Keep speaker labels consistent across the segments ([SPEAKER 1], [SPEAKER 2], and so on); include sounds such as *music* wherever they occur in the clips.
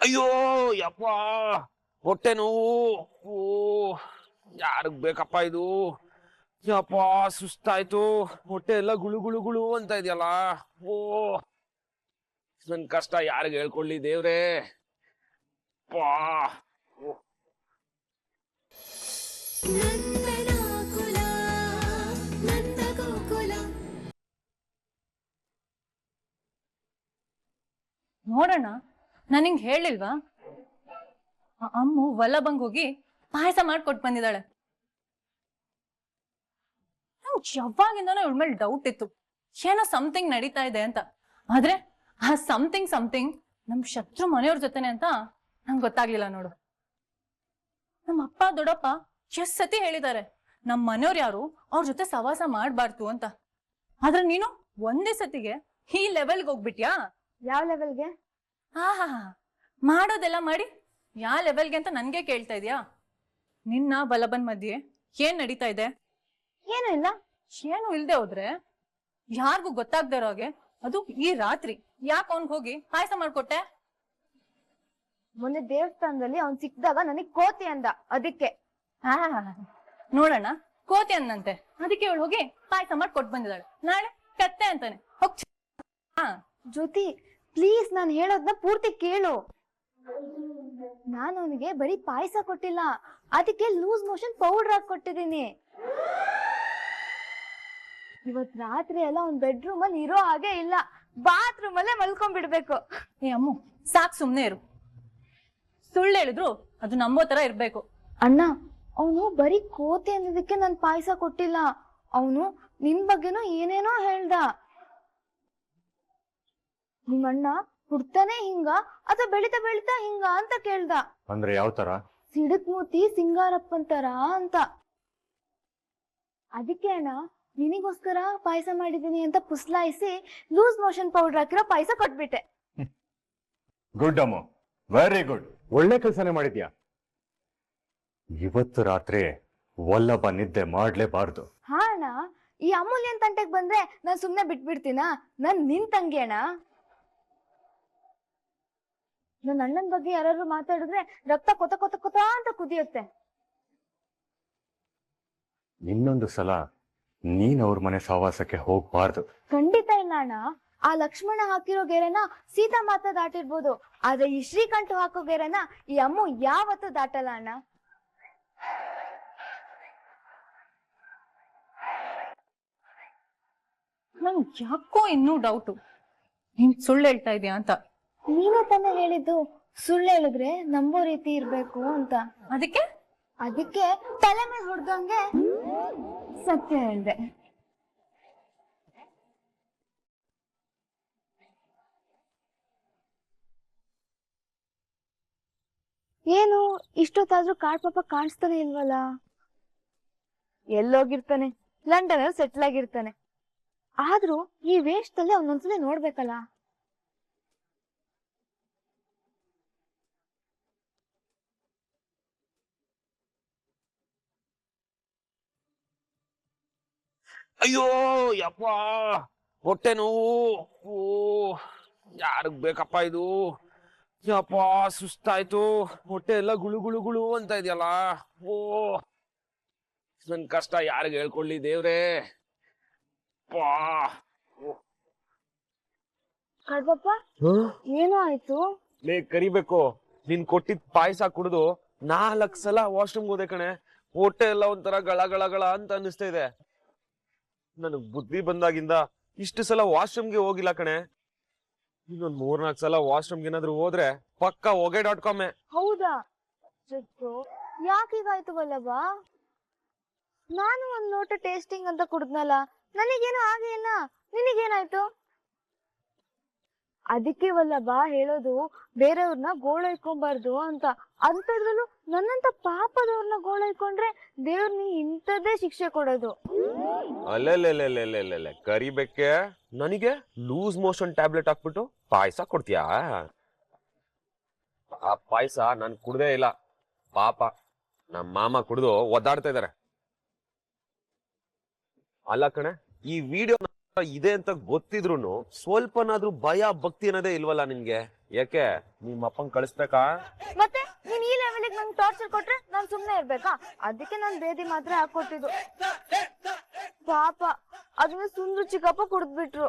[SPEAKER 1] ಅಯ್ಯೋ ಯಪ್ಪ. ಹೊಟ್ಟೆ ನೋವು. ಓ ಯಾರಿಗ್ ಬೇಕಪ್ಪ ಇದು? ಯಪ್ಪ ಸುಸ್ತಾಯ್ತು. ಹೊಟ್ಟೆ ಎಲ್ಲ ಗುಳು ಗುಳು ಗುಳು ಅಂತ ಇದೆಯಲ್ಲ. ಓ ನನ್ ಕಷ್ಟ ಯಾರಿಗ ಹೇಳ್ಕೊಳ್ಳಿ ದೇವ್ರೆ. ಪಾ
[SPEAKER 2] ನೋಡೋಣ. ನಾನು ಹಿಂಗ್ ಹೇಳಿಲ್ವಾ? ಅಮ್ಮು ವಲ್ಲಭಂಗ್ ಹೋಗಿ ಪಾಯಸ ಮಾಡ್ಕೊಟ್ ಬಂದಿದ್ದಾಳೆ. ನಂಗ್ ಯಾವಾಗಿಂದನೋ ಇವಳ ಮೇಲೆ ಡೌಟ್ ಇತ್ತು. ಏನೋ ಸಮಥಿಂಗ್ ನಡೀತಾ ಇದೆ ಅಂತ. ಆದ್ರೆ ಆ ಸಮಥಿಂಗ್ ಸಮಥಿಂಗ್ ನಮ್ ಶತ್ರು ಮನೆಯವ್ರ ಜೊತೆನೆ ಅಂತ ನಂಗೆ ಗೊತ್ತಾಗ್ಲಿಲ್ಲ ನೋಡು. ನಮ್ಮ ಅಪ್ಪ, ದೊಡ್ಡಪ್ಪ ಎಷ್ಟ್ ಸತಿ ಹೇಳಿದ್ದಾರೆ, ನಮ್ ಮನೆಯವ್ರು ಯಾರು, ಅವ್ರ ಜೊತೆ ಸವಾಸ ಮಾಡ್ಬಾರ್ದು ಅಂತ. ಆದ್ರೆ ನೀನು ಒಂದೇ ಸತಿಗೆ ಈ ಲೆವೆಲ್ಗೆ ಹೋಗ್ಬಿಟ್ಯಾ?
[SPEAKER 3] ಯಾವ ಲೆವೆಲ್ಗೆ
[SPEAKER 2] ಆಹಾ ಮಾಡೋದೆಲ್ಲ ಮಾಡಿ. ಯಾವ ಲೆವೆಲ್ಗೆ ಅಂತ ನನ್ಗೆ ಕೇಳ್ತಾ ಇದೀಯಾ? ನಿನ್ನ ಬಲಬನ್ ಮಧ್ಯೆ ಏನ್ ನಡೀತಾ ಇದೆ?
[SPEAKER 3] ಏನು ಇಲ್ಲ.
[SPEAKER 2] ಏನು ಇಲ್ದೆ ಹೋದ್ರೆ ಯಾರಿಗೂ ಗೊತ್ತಾಗ್ದಿರೋ ಹಾಗೆ ಅದು ಈ ರಾತ್ರಿ. ಯಾಕೆ ಅವನ್ ಹೋಗಿ ಪಾಯಸ ಮಾಡ್ಕೊಟ್ಟೆ?
[SPEAKER 3] ಮೊನ್ನೆ ದೇವಸ್ಥಾನದಲ್ಲಿ ಅವ್ನ್ ಸಿಕ್ಕಿದಾಗ ನನಗ್ ಕೋತಿ ಅಂದ. ಅದಕ್ಕೆ.
[SPEAKER 2] ಹಾ ನೋಡೋಣ ಕೋತಿ ಅಂದಂತೆ. ಅದಕ್ಕೆ ಇವಳು ಹೋಗಿ ಪಾಯಸ ಮಾಡಿ ಕೊಟ್ಟು ಬಂದಿದ್ದಾಳೆ. ನಾಳೆ ಕತ್ತೆ ಅಂತಾನೆ. ಹೋಗ್ ಛೆ. ಹಾ
[SPEAKER 3] ಜ್ಯೋತಿ ಪ್ಲೀಸ್ ನಾನು ಹೇಳೋದ್ನ ಪೂರ್ತಿ ಕೇಳು. ನಾನು ಅವನಿಗೆ ಬರೀ ಪಾಯಸ ಕೊಟ್ಟಿಲ್ಲ. ಅದಕ್ಕೆ ಲೂಸ್ ಮೋಷನ್ ಪೌಡರ್ ಹಾಕಿ ಕೊಟ್ಟಿದ್ದೀನಿ. ಇವತ್ ರಾತ್ರಿ ಎಲ್ಲ ಅವ್ನ್ ಬೆಡ್ರೂಮ್ ಅಲ್ಲಿ ಇರೋ ಹಾಗೆ ಇಲ್ಲ. ಬಾತ್ರೂಮ್ ಅಲ್ಲೇ ಮಲ್ಕೊಂಡ್ಬಿಡ್ಬೇಕು
[SPEAKER 2] ಏ ಅಮ್ಮ ಸಾಕ್ ಸುಮ್ನೆ ಇರು. ಸುಳ್ಳು ಹೇಳಿದ್ರು ಅದು ನಂಬೋ ತರ ಇರ್ಬೇಕು.
[SPEAKER 3] ಅಣ್ಣ ಅವನು ಬರೀ ಕೋತಿ ಅನ್ನೋದಕ್ಕೆ ನನ್ ಪಾಯಸ ಕೊಟ್ಟಿಲ್ಲ. ಅವನು ನಿನ್ ಬಗ್ಗೆನೂ ಏನೇನೋ ಹೇಳ್ದ. ನಿಮ್ಮಣ್ಣ ಹುಡ್ತಾನೆ ಹಿಂಗ ಅದ ಬೆಳಿತಾ ಬೆಳಿತಾ ಹಿಂಗ ಅಂತ ಕೇಳ್ದ.
[SPEAKER 4] ಅಂದ್ರೆ ಯಾವ ತರ?
[SPEAKER 3] ಸಿಡಕ್ ಮೂತಿ ಸಿಂಗಾರಪ್ಪಂತರ ಅಂತ. ಅದಕ್ಕೆ ಅಣ್ಣ ನಿನಗೋಸ್ಕರ ಪಾಯಸ ಮಾಡಿದೀನಿ ಅಂತ ಪುಸ್ಲಾಯಿಸಿ ಲೂಸ್ ಮೋಷನ್ ಪೌಡರ್ ಹಾಕಿರೋ ಪಾಯಸ ಕೊಟ್ಬಿಟ್ಟೆ.
[SPEAKER 4] ಗುಡ್ ಅಮ್ಮ. ವೆರಿ ಗುಡ್ ಒಳ್ಳೆ ಕೆಲಸನೇ ಮಾಡಿದ್ಯಾ? ಇವತ್ತು ರಾತ್ರಿ ವಲ್ಲಭ ನಿದ್ದೆ ಮಾಡ್ಲೇಬಾರ್ದು.
[SPEAKER 3] ಹಾ ಅಣ್ಣ ಈ ಅಮೂಲ್ಯನ್ ತಂಟೆಗ್ ಬಂದ್ರೆ ನಾನ್ ಸುಮ್ನೆ ಬಿಟ್ಬಿಡ್ತೀನಾ? ನನ್ ನಿನ್ ತಂಗಿ ಅಣ್ಣ. ನನ್ನ ಅಣ್ಣನ್ ಬಗ್ಗೆ ಯಾರಾದ್ರೂ ಮಾತಾಡಿದ್ರೆ ರಕ್ತ ಕೊತ ಕೊತ ಕೊತ ಅಂತ ಕುದಿಯುತ್ತೆ.
[SPEAKER 4] ಇನ್ನೊಂದು ಸಲ ನೀನ್ ಅವ್ರ ಮನೆ ಸಹವಾಸಕ್ಕೆ ಹೋಗ್ಬಾರ್ದು.
[SPEAKER 3] ಖಂಡಿತ ಇಲ್ಲ ಅಣ್ಣ ಆ ಲಕ್ಷ್ಮಣ ಹಾಕಿರೋ ಗೆರೆನ ಸೀತಾ ಮಾತ್ರ ದಾಟಿರ್ಬೋದು. ಆದ್ರೆ ಈ ಶ್ರೀಕಂಠ ಹಾಕೋ ಗೆರೆನ ಈ ಅಮ್ಮು ಯಾವತ್ತೂ ದಾಟಲ್ಲ ಅಣ್ಣ.
[SPEAKER 2] ನಂಗೆ ಯಾಕೋ ಇನ್ನೂ ಡೌಟು ನೀನ್ ಸುಳ್ಳು ಹೇಳ್ತಾ ಇದೀಯ ಅಂತ.
[SPEAKER 3] ನೀನೇ ತಾನೇ ಹೇಳಿದ್ದು ಸುಳ್ಳು ಹೇಳಿದ್ರೆ ನಂಬೋ ರೀತಿ ಇರ್ಬೇಕು ಅಂತ.
[SPEAKER 2] ಅದಕ್ಕೆ?
[SPEAKER 3] ಅದಕ್ಕೆ ತಲೆ ಮೇಲೆ ಹೊಡ್ದಂಗೆ ಸತ್ಯ ಹೇಳ್ದೆ. ಏನು ಇಷ್ಟೊತ್ತಾದ್ರೂ ಕಾಡ್ ಪಾಪ ಕಾಣಿಸ್ತಾನೆ ಇಲ್ವಲ್ಲ? ಎಲ್ಲೋಗಿರ್ತಾನೆ. ಲಂಡನ್ ಅಲ್ಲಿ ಸೆಟ್ಲ್ ಆಗಿರ್ತಾನೆ. ಆದ್ರೂ ಈ ವೇಷದಲ್ಲಿ ಅವನೊಂದ್ಸಲ ನೋಡ್ಬೇಕಲ್ಲ?
[SPEAKER 1] ಅಯ್ಯೋ ಯಪ್ಪ. ಹೊಟ್ಟೆ ನೋವು. ಓ ಯಾರಿಗ್ ಬೇಕಪ್ಪ ಇದು? ಯಪ್ಪ ಸುಸ್ತಾಯ್ತು. ಹೊಟ್ಟೆ ಎಲ್ಲ ಗುಳು ಗುಳು ಗುಳು ಅಂತ ಇದೆಯಲ್ಲ. ಓ ನನ್ ಕಷ್ಟ ಯಾರಿಗ ಹೇಳ್ಕೊಳ್ಳಿ ದೇವ್ರೆ. ಪಾ
[SPEAKER 3] ಓ. ಏನೋ ಆಯ್ತು?
[SPEAKER 1] ಲೇ ಕರಿಬೇಕು. ನೀನ್ ಕೊಟ್ಟಿದ್ ಪಾಯಸ ಕುಡಿದು ನಾಲ್ಕ್ ಸಲ ವಾಶ್ರೂಮ್ ಹೋದೆ ಕಣೆ. ಹೊಟ್ಟೆ ಎಲ್ಲ ಒಂಥರ ಗಳ ಗಳ ಗಳ ಅಂತ ಅನ್ನಿಸ್ತಾ ಇದೆ. ನನಗ್ ಬುದ್ಧಿ ಬಂದಾಗಿಂದ ಇಷ್ಟು ಸಲ ವಾಶ್ರೂಮ್ಗೆ ಹೋಗಿಲ್ಲ ಕಣೆ. ಇನ್ನೊಂದ್ ಮೂರ್ನಾಲ್ಕು ಸಲ ವಾಶ್ರೂಮ್ಗೆ ಏನಾದ್ರು ಹೋದ್ರೆ ಪಕ್ಕ ಹೊಗೆ ಡಾಟ್ ಕಾಮೆ.
[SPEAKER 3] ಹೌದಾ? ಯಾಕೀಗಾಯ್ತು ವಲ್ಲಭ? ನಾನು ಒಂದ್ ನೋಟ ಟೇಸ್ಟಿಂಗ್ ಅಂತ ಕುಡ್ದ್ನಲ್ಲ, ನನಗೇನು ಆಗಿಲ್ಲ ಇಲ್ಲ? ನಿನಗೇನಾಯ್ತು? ಅದಕ್ಕೆ ವಲ್ಲಭ ಹೇಳೋದು ಬೇರೆಯವ್ರನ್ನ ಗೋಳೈಕೊಂಬಾರ್ದು ಅಂತ. ಅಂತದ್ರಲ್ಲೂ ನನ್ನಂತ ಪಾಪದವ್ರನ್ನ ಗೋಳೈಕೊಂಡ್ರೆ ದೇವ್ರ ನೀ ಇಂಥದ್ದೇ ಶಿಕ್ಷೆ ಕೊಡೋದು.
[SPEAKER 1] ಅಲ್ಲಲ್ಲ ಕರಿಬೇಕೆ? ನನಗೆ ಲೂಸ್ ಮೋಷನ್ ಟ್ಯಾಬ್ಲೆಟ್ ಹಾಕ್ಬಿಟ್ಟು ಪಾಯಸ ಕೊಡ್ತೀಯಾ? ಆ ಪಾಯಸ ನಾನು ಕುಡ್ದೇ ಇಲ್ಲ. ಪಾಪ ನಮ್ಮ ಮಾಮ ಕುಡ್ದು ಒದ್ದಾಡ್ತಾ ಇದಾರೆ. ಅಲ್ಲ ಕಣೆ, ಈ ವಿಡಿಯೋ ಇದೆ ಅಂತ ಗೊತ್ತಿದ್ರು ಸ್ವಲ್ಪನಾದ್ರೂ ಭಯ ಭಕ್ತಿ ಅನ್ನೋದೇ ಇಲ್ವಲ್ಲ ನಿನ್ಗೆ ಯಾಕೆ? ನಿಮ್ ಅಪ್ಪಂಗ್ ಕಳಿಸ್ಬೇಕಾ?
[SPEAKER 3] ಮತ್ತೆ ನೀನ್ ಈ ಲೆವೆಲ್ ನಂಗೆ ಟಾರ್ಚರ್ ಕೊಟ್ರೆ ನಾನ್ ಸುಮ್ನೆ ಇರ್ಬೇಕಾ? ಅದಕ್ಕೆ ನಾನ್ ಬೇದಿ ಮಾತ್ರ ಹಾಕೊಟ್ಟಿದ್ದು. ಪಾಪ ಅದನ್ನ ಸುಂದ್ರ ಚಿಕ್ಕಪ್ಪ ಕುಡಿದ್ಬಿಟ್ರು.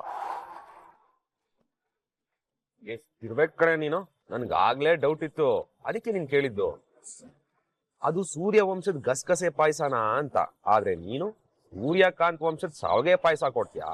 [SPEAKER 1] ಎಷ್ಟಿರ್ಬೇಕು ಕಣೆ ನೀನು? ನನ್ಗೆ ಆಗ್ಲೇ ಡೌಟ್ ಇತ್ತು. ಅದಕ್ಕೆ ನೀನ್ ಕೇಳಿದ್ದು. ಅದು ಸೂರ್ಯ ವಂಶದ ಗಸಗಸೆ ಪಾಯಸನ ಅಂತ. ಆದ್ರೆ ನೀನು ಸೂರ್ಯಕಾಂತ್ ವಂಶದ ಸಾವಿಗೆ ಪಾಯಸ ಕೊಡ್ತೀಯಾ?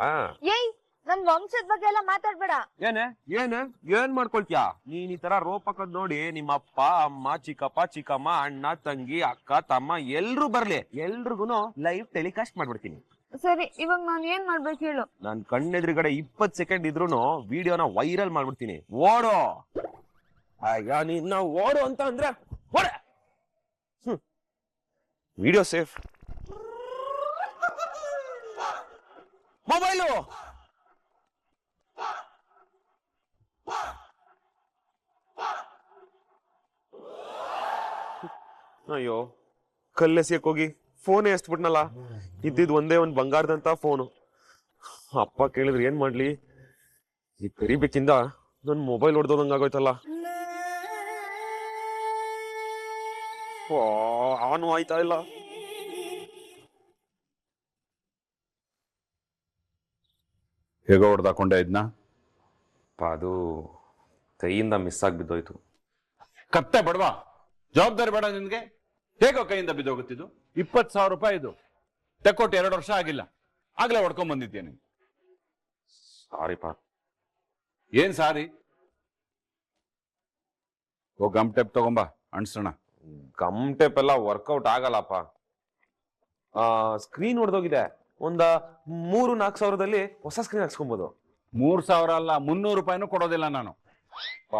[SPEAKER 3] ಏಯ್ ನಮ್ ವಂಶದ ಬಗ್ಗೆ ಎಲ್ಲ ಮಾತಾಡ್ಬೇಡ.
[SPEAKER 1] ಏನ? ಏನ? ಏನ್ ಮಾಡ್ಕೊಳ್ತೀಯಾ? ನೀನ್ ಈ ತರ ರೂಪಕದ್ ನೋಡಿ ನಿಮ್ಮ ಅಪ್ಪ ಅಮ್ಮ ಚಿಕ್ಕಪ್ಪ ಚಿಕ್ಕಮ್ಮ ಅಣ್ಣ ತಂಗಿ ಅಕ್ಕ ತಮ್ಮ ಎಲ್ರು ಬರ್ಲಿ. ಎಲ್ರಿಗೂ ಲೈವ್ ಟೆಲಿಕಾಸ್ಟ್ ಮಾಡ್ಬಿಡ್ತೀನಿ.
[SPEAKER 3] ಸರಿ ಇವಾಗ ನಾನ್ ಏನ್ ಮಾಡ್ಬೇಕು ಹೇಳು?
[SPEAKER 1] ನಾನ್ ಕಣ್ಣೆದ್ರುಗಡೆ ಇಪ್ಪತ್ ಸೆಕೆಂಡ್ ಇದ್ರೂನು ವಿಡಿಯೋನ ವೈರಲ್ ಮಾಡ್ಬಿಡ್ತೀನಿ. ಓಡೋ. ಅಯ್ಯ ನೀನ್ ಓಡು ಅಂತ ಅಂದ್ರೆ ಓಡ ವಿಡಿಯೋ ಸೇಫ್. ಮೊಬೈಲು. ಅಯ್ಯೋ ಕಲ್ಲೆಸಿಯಕ್ ಹೋಗಿ. ಫೋನೇ ಎಸ್ಬಿಟ್ನಲ್ಲ ಇದ್ದಿದ್ ಒಂದೇ ಒಂದ್ ಬಂಗಾರದಂತ ಫೋನು. ಅಪ್ಪ ಕೇಳಿದ್ರೆ ಏನ್ ಮಾಡ್ಲಿ? ಈ ಕರಿಬೇಕಿಂದ ನನ್ ಮೊಬೈಲ್ ಹೊಡೆದೋದಂಗಾಗೋಯ್ತಲ್ಲ ಆನು ಆಯ್ತಾ ಇಲ್ಲ?
[SPEAKER 4] ಹೇಗೋ ಹೊಡೆದಾಕೊಂಡೆ ಇದನ್ನ
[SPEAKER 1] ಅಪ್ಪ, ಅದು ಕೈಯಿಂದ ಮಿಸ್ ಆಗಿ ಬಿದ್ದೋಯ್ತು
[SPEAKER 4] ಕತ್ತೆ ಬಡವಾ? ಜವಾಬ್ದಾರಿ ಬೇಡ ನಿನ್ಗೆ. ಹೇಗೋ ಕೈಯಿಂದ ಬಿದ್ದೋಗುತ್ತಿದ್ದು? ಇಪ್ಪತ್ತು ಸಾವಿರ ರೂಪಾಯಿ ಇದು. ತೆಕ್ಕೊಟ್ಟು ಎರಡು ವರ್ಷ ಆಗಿಲ್ಲ. ಆಗ್ಲೇ ಹೊಡ್ಕೊಂಡ್ ಬಂದಿದ್ಯಾ ನೀನು?
[SPEAKER 1] ಪಾ
[SPEAKER 4] ಏನ್ ಸಾರಿ? ಓ ಗಮ್ ಟೆಪ್ ತಗೊಂಬ ಅಣ್ಸೋಣ
[SPEAKER 1] ಗಮ್ ಟೇಪ್ ಎಲ್ಲ ವರ್ಕೌಟ್ ಆಗಲ್ಲಪ್ಪ. ಸ್ಕ್ರೀನ್ ಹೊಡೆದೋಗಿದೆ. ಒಂದ ಮೂರು ನಾಲ್ಕು ಸಾವಿರದಲ್ಲಿ ಹೊಸ ಸ್ಕ್ರೀನ್ ಹಾಕ್ಸ್ಕೊಬೋದು.
[SPEAKER 4] ಮೂರ್ ಸಾವಿರ ಅಲ್ಲ ಮುನ್ನೂರು ರೂಪಾಯಿನೂ ಕೊಡೋದಿಲ್ಲ ನಾನು.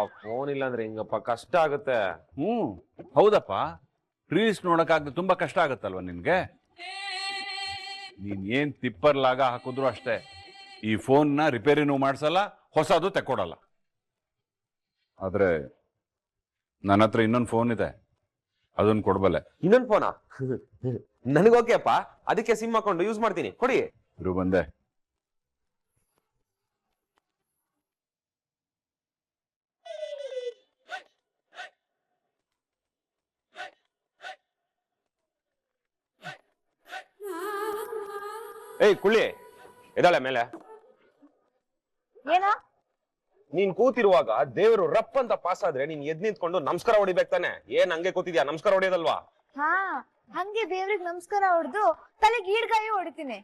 [SPEAKER 1] ಫೋನ್ ಇಲ್ಲ ಅಂದ್ರೆ ಹಿಂಗಪ್ಪ? ಕಷ್ಟ ಆಗುತ್ತೆ.
[SPEAKER 4] ಹ್ಮ್ ಹೌದಪ್ಪ. ರೀಲ್ಸ್ ನೋಡಕ್ಕಾಗ್ದೆ ತುಂಬಾ ಕಷ್ಟ ಆಗುತ್ತಲ್ವ ನಿನ್ಗೆ? ನೀನ್ ಏನ್ ತಿಪ್ಪರ್ ಲಾಗ ಹಾಕಿದ್ರು ಅಷ್ಟೇ. ಈ ಫೋನ್ನ ರಿಪೇರಿನೂ ಮಾಡಿಸಲ್ಲ ಹೊಸದು ತೆಕ್ಕೊಡಲ್ಲ. ಆದ್ರೆ ನನ್ನ ಹತ್ರ ಇನ್ನೊಂದು ಫೋನ್ ಇದೆ. ಅದನ್ನ ಕೊಡ್ಬಲ್ಲೆ.
[SPEAKER 1] ಇನ್ನೊಂದು ಫೋನಾ *laughs* ನನಗೋಕೆಪ್ಪ ಅದಕ್ಕೆ ಸಿಮ್ ಹಾಕೊಂಡು ಯೂಸ್ ಮಾಡ್ತೀನಿ. ಕೊಡಿ
[SPEAKER 4] ಇರು ಬಂದೆ.
[SPEAKER 1] ಏಯ್ ಕುಳ್ಳಿ. ಎದಾಳೆ ಮೇಲೆ.
[SPEAKER 3] ಏನಾ?
[SPEAKER 1] ನೀನ್ ಕೂತಿರುವಾಗ ದೇವರು ರಪ್ ಅಂತ ಪಾಸ್ ಆದ್ರೆ ನೀನ್ ಎದ್ ನಿಂತ್ಕೊಂಡು ನಮಸ್ಕಾರ ಹೊಡಿಬೇಕು ತಾನೆ. ಏನ್ ಹಂಗೆ ಕೂತಿದ್ಯಾ? ನಮಸ್ಕಾರ ಹೊಡಿಯೋದಲ್ವಾ?
[SPEAKER 3] ಹಾ. ಹಂಗೆ ದೇವ್ರಿಗೆ ನಮಸ್ಕಾರ ಹೊಡೆದು ತಲೆಗೆ ಈಡ್ಗಾಯಿ ಹೊಡಿತೀನಿ.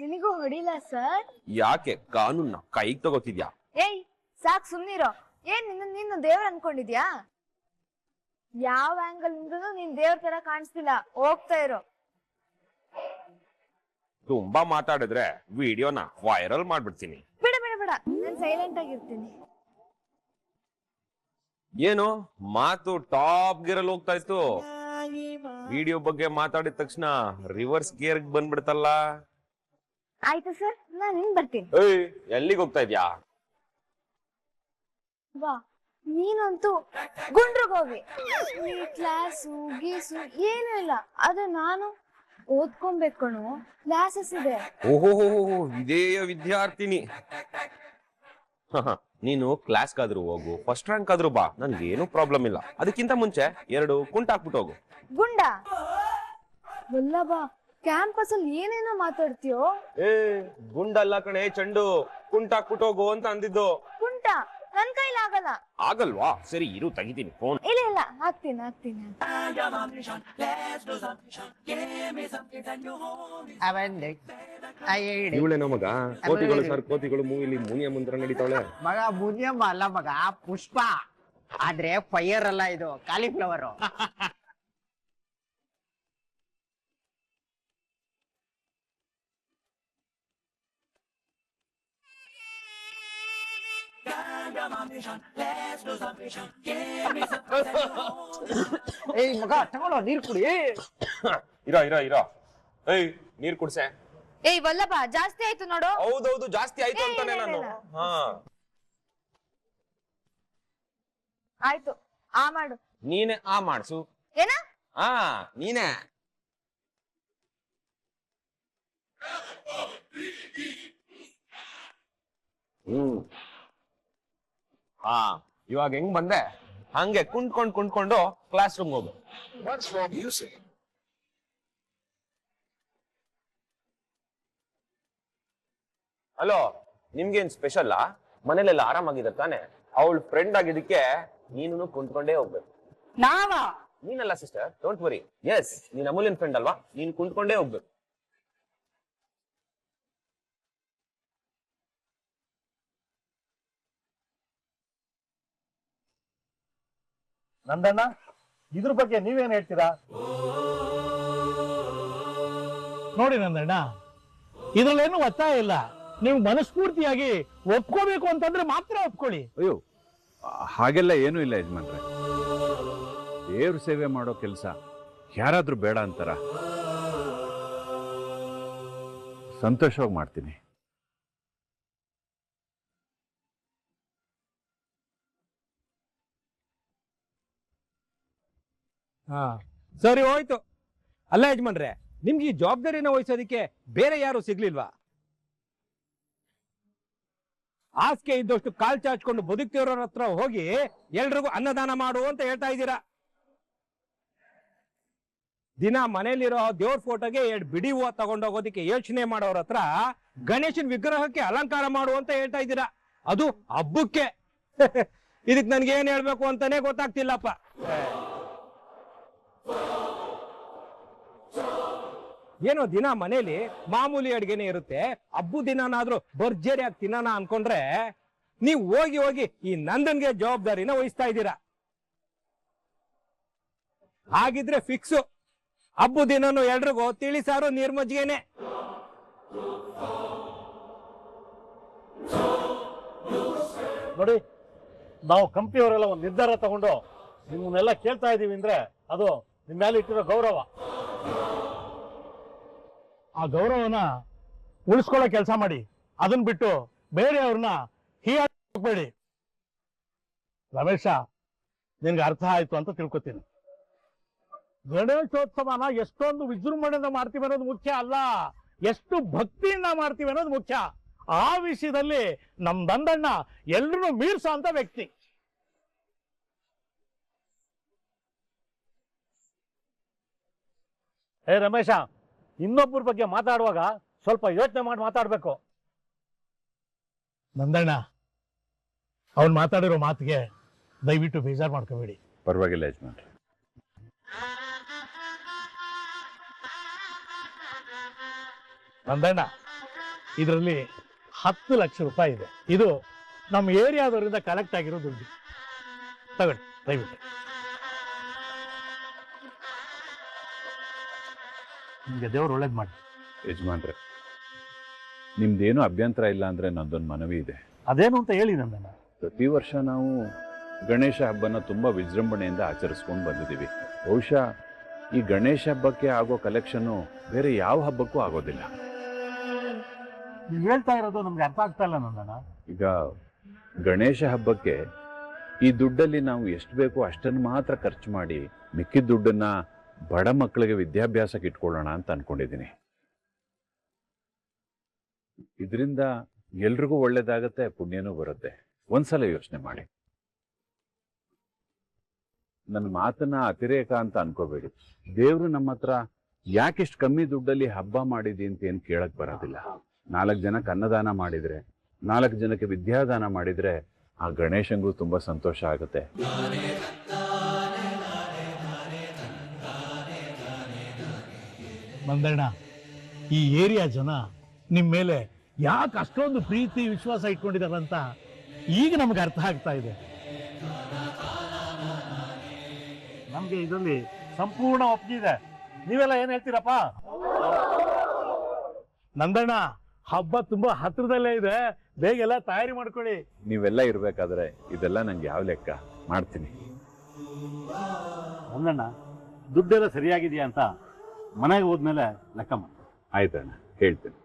[SPEAKER 3] ನಿನಗೂ ಹೊಡಿಲ್ಲ ಸರ್?
[SPEAKER 1] ಯಾಕೆ? ಕಾನೂನ್ ಕೈಗ್ ತಗೋತಿದ್ಯಾ?
[SPEAKER 3] ಏಯ್ ಸಾಕ್ ಸುಮ್ನಿರೋ. ಏನ್ ನಿನ್ನ ನೀನು ದೇವ್ರ ಅನ್ಕೊಂಡಿದ್ಯಾ? ಯಾವ ಆಂಗಲ್ ಇಂದನೂ ನೀನ್ ದೇವ್ರ ತರ ಕಾಣಿಸ್ತಿಲ್ಲ. ಹೋಗ್ತಾ ಇರೋ.
[SPEAKER 1] ತುಂಬಾ ಮಾತಾಡಿದ್ರೆ ವಿಡಿಯೋನ ವೈರಲ್ ಮಾಡ್ಬಿಡ್ತೀನಿ.
[SPEAKER 3] ಬಿಡ ಬಿಡ ಬಿಡ. ನಾನು ಸೈಲೆಂಟ್ ಆಗಿರ್ತೀನಿ.
[SPEAKER 1] ಏನು? ಮಾತು ಟಾಪ್ ಗಿರಲ್ ಹೋಗ್ತಾ ಇತ್ತು. ವಿಡಿಯೋ ಬಗ್ಗೆ ಮಾತಾಡಿದ ತಕ್ಷಣ ರಿವರ್ಸ್ ಗೇರ್ ಬಂದ್ಬಿಡ್ತಲ್ಲ.
[SPEAKER 3] ಆಯ್ತು ಸರ್ ನಾನು ಹಿಂಗ್ ಬರ್ತೀನಿ.
[SPEAKER 1] ಏಯ್ ಎಲ್ಲಿಗೆ ಹೋಗ್ತಾ ಇದ್ಯಾ?
[SPEAKER 3] ವಾ ನೀನಂತೂ ಗುಂಡ್ರಿಗೋಗಿ ಈ ಕ್ಲಾಸು ಗೀಸು ಏನೂ ಇಲ್ಲ. ಅದು ನಾನು ಓದ್ಕೊಬೇಕು ಕಣು ಕ್ಲಾಸಸ್ ಇದೆ.
[SPEAKER 1] ಓಹೋ ಇದೇ ವಿದ್ಯಾರ್ಥಿನಿ. ನೀನು ಕ್ಲಾಸ್ಗಾದ್ರೂ ಹೋಗು ಫಸ್ಟ್ ರ್ಯಾಂಕ್ ಆದ್ರೂ ಬಾ ನನ್ಗೇನು ಪ್ರಾಬ್ಲಮ್ ಇಲ್ಲ. ಅದಕ್ಕಿಂತ ಮುಂಚೆ ಎರಡು ಕುಂಟ ಹಾಕ್ಬಿಟ್ಟು ಹೋಗು.
[SPEAKER 3] ಗುಂಡ? ವಲ್ಲಭ ಕ್ಯಾಂಪಸ್ ಅಲ್ಲಿ ಏನೇನೋ ಮಾತಾಡ್ತೀಯೋ?
[SPEAKER 1] ಏ ಗುಂಡಲ್ಲ ಕಣೆ ಚಂಡು. ಕುಂಟ ಹಾಕ್ಬಿಟ್ಟು ಹೋಗು ಅಂತ ಅಂದಿದ್ದು.
[SPEAKER 3] ಕುಂಟ ಕೈಲಿ ಆಗಲ್ಲ.
[SPEAKER 1] ಆಗಲ್ವಾ? ಸರಿ ಇರು ತೆಗಿತೀನಿ ಫೋನ್
[SPEAKER 3] ಇಲ್ಲ ಇಲ್ಲ ಹಾಕ್ತೀನಿ ಹಾಕ್ತೀನಿ
[SPEAKER 5] ಐಡಿ
[SPEAKER 1] ಇವಳೇನೋ ಮಗ? ಕೋತಿಗಳು ಸರ್ ಕೋತಿಗಳು ಮೂವಿಲಿ ಮುನಿಯ ಮಂತ್ರ ನಡೀತಾವಳೆ.
[SPEAKER 5] ಮಗ ಮುನಿಯಮ್ಮ ಅಲ್ಲ ಮಗ ಪುಷ್ಪ. ಆದ್ರೆ ಫೈಯರ್ ಅಲ್ಲ ಇದು ಕಾಲಿಫ್ಲವರ್ *laughs* ಏಯ್ ಮಗ ತಗೊಳ್ಳೋ ನೀರ್ ಕುಡಿ. *coughs*
[SPEAKER 1] ಇರೋ ಇರೋ ಇರೋ. ಏಯ್ ನೀರ್ ಕುಡ್ಸೆ.
[SPEAKER 3] ಏಯ್ ವಲ್ಲಭ ಜಾಸ್ತಿ ಆಯ್ತು ನೋಡು.
[SPEAKER 1] ಹೌದೌದು ಜಾಸ್ತಿ ಆಯ್ತು ಅಂತಾನೆ ನಾನು. ಹಾ.
[SPEAKER 3] ಆಯ್ತು ಆ ಮಾಡು.
[SPEAKER 1] ನೀನೆ ಆ ಮಾಡ್ಸು.
[SPEAKER 3] ಏನ?
[SPEAKER 1] ಹಾ ನೀನೆ. ಹ್ಮ್. ಹಾ ಇವಾಗ ಹೆಂಗ್ ಬಂದೆ? ಹಂಗೆ ಕುಂತ್ಕೊಂಡ್ ಕುಂತ್ಕೊಂಡು ಕ್ಲಾಸ್ ರೂಮ್ ಹೋಗು ಹಲೋ ನಿಮ್ಗೇನ್ ಸ್ಪೆಷಲ್ ಮನೇಲೆಲ್ಲ ಆರಾಮಾಗಿದ್ದಾರೆ ತಾನೆ? ಅವಳು ಫ್ರೆಂಡ್ ಆಗಿದ್ದಕ್ಕೆ ನೀನು ಕುಂತ್ಕೊಂಡೇ ಹೋಗ್ಬೇಕು.
[SPEAKER 5] ನಾವಾ?
[SPEAKER 1] ನೀನಲ್ಲ ಸಿಸ್ಟರ್ ಡೋಂಟ್ ವರಿ ಎಸ್ ನೀನ್ ಅಮೂಲ್ಯನ್ ಫ್ರೆಂಡ್ ಅಲ್ವಾ? ನೀನ್ ಕುಂತ್ಕೊಂಡೇ ಹೋಗ್ಬೇಕು.
[SPEAKER 6] ನಂದಣ್ಣ ಇದ್ರ ಬಗ್ಗೆ ನೀವೇನ್ ಹೇಳ್ತೀರಾ? ನೋಡಿ ನಂದಣ್ಣ ಇದ್ರಲ್ಲೇನು ಒತ್ತಾಯ ಇಲ್ಲ. ನೀವು ಮನಸ್ಫೂರ್ತಿಯಾಗಿ ಒಪ್ಕೋಬೇಕು ಅಂತಂದ್ರೆ ಮಾತ್ರ ಒಪ್ಕೊಳ್ಳಿ.
[SPEAKER 4] ಅಯ್ಯೋ ಹಾಗೆಲ್ಲ ಏನೂ ಇಲ್ಲ ಯಜಮಾನ್ರೆ. ದೇವ್ರ ಸೇವೆ ಮಾಡೋ ಕೆಲಸ ಯಾರಾದ್ರೂ ಬೇಡ ಅಂತಾರ? ಸಂತೋಷವಾಗಿ ಮಾಡ್ತೀನಿ.
[SPEAKER 7] ಹಾ. ಸರಿ, ಹೋಯ್ತು. ಅಲ್ಲ ಯಜಮಾನ್ರೆ, ನಿಮ್ಗೆ ಈ ಜವಾಬ್ದಾರಿನ ವಹಿಸೋದಿಕ್ಕೆ ಬೇರೆ ಯಾರು ಸಿಗ್ಲಿಲ್ವಾ? ಆಸ್ಕೆ ಇದ್ದಷ್ಟು ಕಾಲ್ ಚಾಚ್ಕೊಂಡು ಬದುಕ್ತಿರೋರ ಹತ್ರ ಹೋಗಿ ಎಲ್ರಿಗೂ ಅನ್ನದಾನ ಮಾಡು ಅಂತ ಹೇಳ್ತಾ ಇದ್ದೀರಾ? ದಿನ ಮನೇಲಿರೋ ದೇವ್ರ ಫೋಟೋಗೆ ಎರಡು ಬಿಡಿ ಹೂವ ತಗೊಂಡೋಗೋದಿಕ್ಕೆ ಯೋಚನೆ ಮಾಡೋರ ಹತ್ರ ಗಣೇಶನ್ ವಿಗ್ರಹಕ್ಕೆ ಅಲಂಕಾರ ಮಾಡು ಅಂತ ಹೇಳ್ತಾ ಇದ್ದೀರಾ? ಅದು ಹಬ್ಬಕ್ಕೆ. *laughs* ಇದಕ್ ನನ್ಗೆ ಏನ್ ಹೇಳ್ಬೇಕು ಅಂತಾನೆ ಗೊತ್ತಾಗ್ತಿಲ್ಲಪ್ಪ. ಏನೋ ದಿನ ಮನೇಲಿ ಮಾಮೂಲಿ ಅಡ್ಗೆನೆ ಇರುತ್ತೆ. ಹಬ್ಬು ದಿನನಾದ್ರೂ ಭರ್ಜರಿಯಾಗಿ ತಿನ್ನೋಣ ಅನ್ಕೊಂಡ್ರೆ ನೀವು ಹೋಗಿ ಹೋಗಿ ಈ ನಂದನ್ಗೆ ಜವಾಬ್ದಾರಿನ ವಹಿಸ್ತಾ ಇದ್ದೀರಾ. ಹಾಗಿದ್ರೆ ಫಿಕ್ಸು ಹಬ್ಬು ದಿನನು ಎಲ್ರಿಗೂ ತಿಳಿಸಾರು ನೀರ್ ಮಜ್ಜಿಗೆನೆ
[SPEAKER 6] ನೋಡಿ, ನಾವು ಕಂಪ್ನಿಯವರೆಲ್ಲ ಒಂದು ನಿರ್ಧಾರ ತಗೊಂಡು ನಿಮ್ಮನ್ನೆಲ್ಲ ಕೇಳ್ತಾ ಇದೀವಿ ಅಂದ್ರೆ ಅದು ನಿಮ್ಮ ಮೇಲೆ ಇಟ್ಟಿರೋ ಗೌರವ. ಆ ಗೌರವನ ಉಳಿಸ್ಕೊಳ್ಳೋ ಕೆಲಸ ಮಾಡಿ. ಅದನ್ನ ಬಿಟ್ಟು ಬೇರೆಯವ್ರನ್ನ ಹೀಯಾಡಿ ರಮೇಶ, ನಿನ್ಗೆ ಅರ್ಥ ಆಯ್ತು ಅಂತ ತಿಳ್ಕೊತೀನಿ. ಗಣೇಶೋತ್ಸವನ ಎಷ್ಟೊಂದು ವಿಜೃಂಭಣೆಯಿಂದ ಮಾಡ್ತೀವಿ ಅನ್ನೋದು ಮುಖ್ಯ ಅಲ್ಲ. ಎಷ್ಟು ಭಕ್ತಿಯಿಂದ ಮಾಡ್ತೀವಿ ಅನ್ನೋದು ಮುಖ್ಯ. ಆ ವಿಷಯದಲ್ಲಿ ನಮ್ ದಂದಣ್ಣ ಎಲ್ರು ಮೀರ್ಸೋ ಅಂತ ವ್ಯಕ್ತಿ. ಹೇ ರಮೇಶ ಇನ್ನೊಬ್ಬರ ಬಗ್ಗೆ ಮಾತಾಡುವಾಗ ಸ್ವಲ್ಪ ಯೋಚನೆ ಮಾಡಿ ಮಾತಾಡ್ಬೇಕು. ನಂದಣ್ಣ ಅವನ್ ಮಾತಾಡಿರೋ ಮಾತಿಗೆ ದಯವಿಟ್ಟು ಬೇಜಾರು ಮಾಡ್ಕೋಬೇಡಿ.
[SPEAKER 4] ಪರವಾಗಿಲ್ಲ ಯಜಮಾನ್ರೆ.
[SPEAKER 6] ನಂದಣ್ಣ ಇದರಲ್ಲಿ ಹತ್ತು ಲಕ್ಷ ರೂಪಾಯಿ ಇದೆ. ಇದು ನಮ್ಮ ಏರಿಯಾದವರಿಂದ ಕಲೆಕ್ಟ್ ಆಗಿರೋ ದುಡ್ಡು. ತಗೊಳ್ಳಿ ದಯವಿಟ್ಟು. ನಿಮಗೆ ದೇವ್ರು ಒಳ್ಳೇದು ಮಾಡಿ
[SPEAKER 4] ಯಜಮಾನ್ರೆ ನಿಮ್ದೇನು ಅಭ್ಯಂತರ ಇಲ್ಲ ಅಂದರೆ ನಂದೊಂದು ಮನವಿ ಇದೆ.
[SPEAKER 6] ಅದೇನು ಅಂತ ಹೇಳಿ ನನ್ನ
[SPEAKER 4] ಪ್ರತಿ ವರ್ಷ ನಾವು ಗಣೇಶ ಹಬ್ಬನ ತುಂಬ ವಿಜೃಂಭಣೆಯಿಂದ ಆಚರಿಸ್ಕೊಂಡು ಬಂದಿದ್ದೀವಿ. ಬಹುಶಃ ಈ ಗಣೇಶ ಹಬ್ಬಕ್ಕೆ ಆಗೋ ಕಲೆಕ್ಷನ್ನು ಬೇರೆ ಯಾವ ಹಬ್ಬಕ್ಕೂ ಆಗೋದಿಲ್ಲ.
[SPEAKER 6] ನೀವು ಹೇಳ್ತಾ ಇರೋದು ನಮ್ಗೆ ಅರ್ಥ ಆಗ್ತಾ ಇಲ್ಲ ನಂದಣ್ಣ.
[SPEAKER 4] ಈಗ ಗಣೇಶ ಹಬ್ಬಕ್ಕೆ ಈ ದುಡ್ಡಲ್ಲಿ ನಾವು ಎಷ್ಟು ಬೇಕೋ ಅಷ್ಟನ್ನು ಮಾತ್ರ ಖರ್ಚು ಮಾಡಿ ಮಿಕ್ಕಿದ ದುಡ್ಡನ್ನ ಬಡ ಮಕ್ಕಳಿಗೆ ವಿದ್ಯಾಭ್ಯಾಸಕ್ಕೆ ಇಟ್ಕೊಳ್ಳೋಣ ಅಂತ ಅನ್ಕೊಂಡಿದ್ದೀನಿ. ಇದರಿಂದ ಎಲ್ರಿಗೂ ಒಳ್ಳೇದಾಗತ್ತೆ, ಪುಣ್ಯನೂ ಬರುತ್ತೆ. ಒಂದ್ಸಲ ಯೋಚನೆ ಮಾಡಿ. ನನ್ನ ಮಾತನ್ನ ಅತಿರೇಕ ಅಂತ ಅನ್ಕೋಬೇಡಿ. ದೇವರು ನಮ್ಮ ಹತ್ರ ಯಾಕೆಷ್ಟು ಕಮ್ಮಿ ದುಡ್ಡಲ್ಲಿ ಹಬ್ಬ ಮಾಡಿದಿ ಅಂತ ಏನು ಕೇಳಕ್ ಬರೋದಿಲ್ಲ. ನಾಲ್ಕು ಜನಕ್ಕೆ ಅನ್ನದಾನ ಮಾಡಿದ್ರೆ, ನಾಲ್ಕು ಜನಕ್ಕೆ ವಿದ್ಯಾದಾನ ಮಾಡಿದ್ರೆ ಆ ಗಣೇಶಂಗೂ ತುಂಬಾ ಸಂತೋಷ ಆಗುತ್ತೆ.
[SPEAKER 6] ನಂದಣ್ಣ ಈ ಏರಿಯಾ ಜನ ನಿಮ್ಮ ಮೇಲೆ ಯಾಕೆ ಅಷ್ಟೊಂದು ಪ್ರೀತಿ ವಿಶ್ವಾಸ ಇಟ್ಕೊಂಡಿದಾರಂತ ಈಗ ನಮ್ಗೆ ಅರ್ಥ ಆಗ್ತಾ ಇದೆ. ನಮಗೆ ಇದರಲ್ಲಿ ಸಂಪೂರ್ಣ ಒಪ್ಪಿಗೆ ನೀವೆಲ್ಲ ಏನು ಹೇಳ್ತೀರಪ್ಪ? ನಂದಣ್ಣ ಹಬ್ಬ ತುಂಬಾ ಹತ್ರದಲ್ಲೇ ಇದೆ. ಬೇಗ ಎಲ್ಲ ತಯಾರಿ ಮಾಡ್ಕೊಳ್ಳಿ.
[SPEAKER 4] ನೀವೆಲ್ಲ ಇರ್ಬೇಕಾದ್ರೆ ಇದೆಲ್ಲ ನಂಗೆ ಯಾವ ಲೆಕ್ಕ? ಮಾಡ್ತೀನಿ.
[SPEAKER 6] ನಂದಣ್ಣ ದುಡ್ಡೆಲ್ಲ ಸರಿಯಾಗಿದೆಯಾ ಅಂತ ಮನೆಗೆ ಹೋದ್ಮೇಲೆ ಲೆಕ್ಕ ಮಾಡಿ
[SPEAKER 4] ಆಯ್ತಣ್ಣ ಹೇಳ್ತೀನಿ.